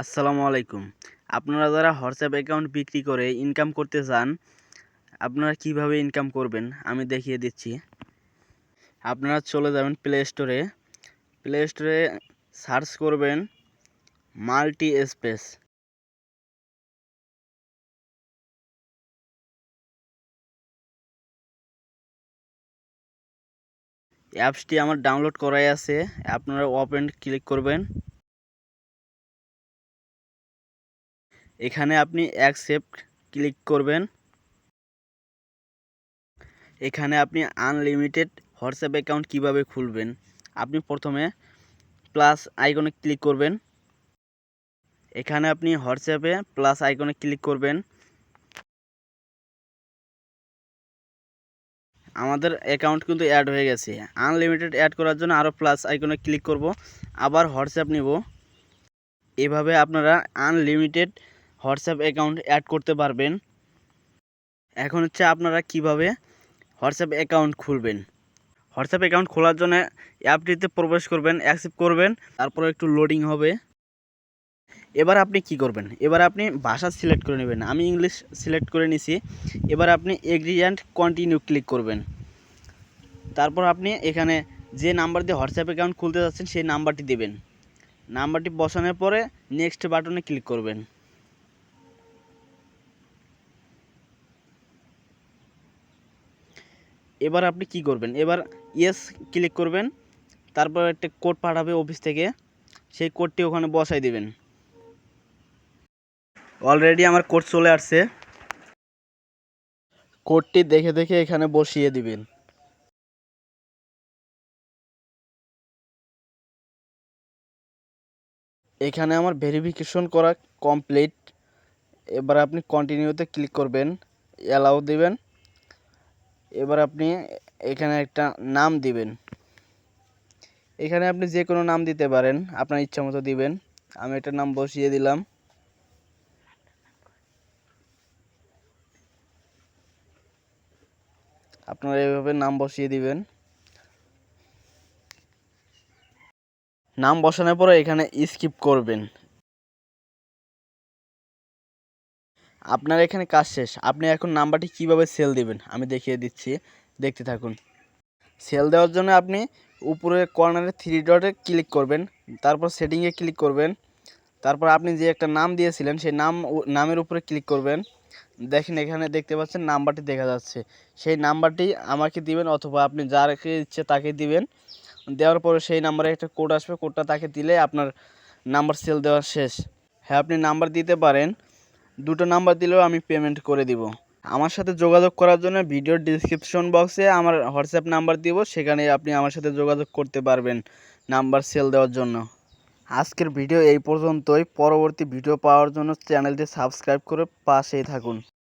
আসসালামু আলাইকুম। আপনারা যারা হোয়াটসঅ্যাপ অ্যাকাউন্ট বিক্রি করে ইনকাম করতে চান, আপনারা কীভাবে ইনকাম করবেন? আমি দেখিয়ে দিচ্ছি। আপনারা চলে যাবেন প্লে স্টোরে প্লে স্টোরে সার্চ করবেন মাল্টি স্পেস। অ্যাপসটি আমার ডাউনলোড করাই আছে। আপনারা ওপেন ক্লিক করবেন। এখানে আপনি অ্যাকসেপ্ট ক্লিক করবেন। এখানে আপনি আনলিমিটেড হোয়াটসঅ্যাপ অ্যাকাউন্ট কীভাবে খুলবেন? আপনি প্রথমে প্লাস আইকনে ক্লিক করবেন। এখানে আপনি হোয়াটসঅ্যাপে প্লাস আইকনে ক্লিক করবেন। আমাদের অ্যাকাউন্ট কিন্তু অ্যাড হয়ে গেছে। আনলিমিটেড অ্যাড করার জন্য আরও প্লাস আইকনে ক্লিক করব। আবার হোয়াটসঅ্যাপ নিব। এভাবে আপনারা আনলিমিটেড হোয়াটসঅ্যাপ অ্যাকাউন্ট অ্যাড করতে পারবেন। এখন হচ্ছে আপনারা কীভাবে হোয়াটসঅ্যাপ অ্যাকাউন্ট খুলবেন? হোয়াটসঅ্যাপ অ্যাকাউন্ট খোলার জন্য অ্যাপটিতে প্রবেশ করবেন, অ্যাকসেপ্ট করবেন, তারপর একটু লোডিং হবে। এবার আপনি কি করবেন? এবার আপনি ভাষা সিলেক্ট করে নেবেন। আমি ইংলিশ সিলেক্ট করে নিছি। এবার আপনি এগ্রি অ্যান্ড কন্টিনিউ ক্লিক করবেন। তারপর আপনি এখানে যে নাম্বার দিয়ে হোয়াটসঅ্যাপ অ্যাকাউন্ট খুলতে যাচ্ছেন, সেই নাম্বারটি দেবেন। নাম্বারটি বসানোর পরে নেক্সট বাটনে ক্লিক করবেন। এবার আপনি কি করবেন? এবার ইয়েস ক্লিক করবেন। তারপর একটা কোড পাঠাবে অফিস থেকে। সেই কোডটি ওখানে বসাই দিবেন। অলরেডি আমার কোড চলে আসছে। কোডটি দেখে দেখে এখানে বসিয়ে দিবেন। এখানে আমার ভেরিফিকেশন করা কমপ্লিট এবার আপনি কন্টিনিউতে ক্লিক করবেন। অ্যালাউ দিবেন। এবার আপনি এখানে একটা নাম দিবেন। এখানে আপনি যে কোনো নাম দিতে পারেন, আপনার ইচ্ছা মতো দিবেন। আমি একটা নাম বসিয়ে দিলাম। আপনারা এভাবে নাম বসিয়ে দিবেন। নাম বসানোর পরে এখানে স্কিপ করবেন। আপনার এখানে কাজ শেষ। আপনি এখন নাম্বারটি কীভাবে সেল দিবেন? আমি দেখিয়ে দিচ্ছি। দেখতে থাকুন। সেল দেওয়ার জন্য আপনি উপরে কর্নারে থ্রি ডটে ক্লিক করবেন। তারপর সেটিংয়ে ক্লিক করবেন। তারপর আপনি যে একটা নাম দিয়েছিলেন, সেই নাম নামের উপরে ক্লিক করবেন। দেখেন এখানে দেখতে পাচ্ছেন নাম্বারটি দেখা যাচ্ছে। সেই নাম্বারটি আমাকে দিবেন অথবা আপনি যারকে ইচ্ছে তাকে দিবেন। দেওয়ার পরে সেই নাম্বারে একটা কোড আসবে। কোডটা তাকে দিলে আপনার নাম্বার সেল দেওয়া শেষ। হ্যাঁ আপনি নাম্বার দিতে পারেন। দুটো নাম্বার দিলেও আমি পেমেন্ট করে দিব। আমার সাথে যোগাযোগ করার জন্য ভিডিওর ডিসক্রিপশন বক্সে আমার হোয়াটসঅ্যাপ নাম্বার দিব, সেখানে আপনি আমার সাথে যোগাযোগ করতে পারবেন নাম্বার সেল দেওয়ার জন্য। আজকের ভিডিও এই পর্যন্তই। পরবর্তী ভিডিও পাওয়ার জন্য চ্যানেলটি সাবস্ক্রাইব করে পাশেই থাকুন।